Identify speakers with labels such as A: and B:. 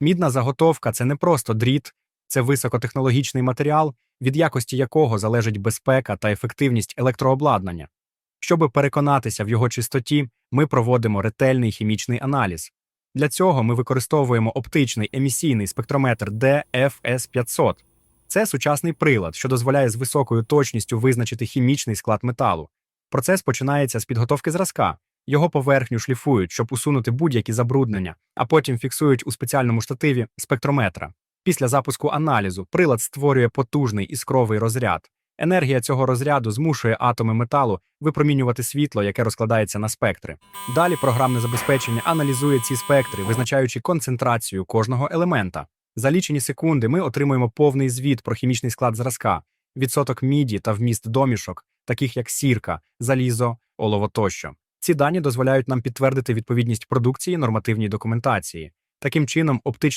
A: Мідна заготовка це не просто дріт, це високотехнологічний матеріал, від якості якого залежить безпека та ефективність електрообладнання. Щоби переконатися в його чистоті, ми проводимо ретельний хімічний аналіз. Для цього ми використовуємо оптичний емісійний спектрометр DFS500. Це сучасний прилад, що дозволяє з високою точністю визначити хімічний склад металу. Процес починається з підготовки зразка. Його поверхню шліфують, щоб усунути будь-які забруднення, а потім фіксують у спеціальному штативі спектрометра. Після запуску аналізу прилад створює потужний іскровий розряд. Енергія цього розряду змушує атоми металу випромінювати світло, яке розкладається на спектри. Далі програмне забезпечення аналізує ці спектри, визначаючи концентрацію кожного елемента. За лічені секунди ми отримуємо повний звіт про хімічний склад зразка, відсоток міді та вміст домішок, таких як сірка, залізо, олово тощо. Ці дані дозволяють нам підтвердити відповідність продукції нормативній документації. Таким чином, оптичний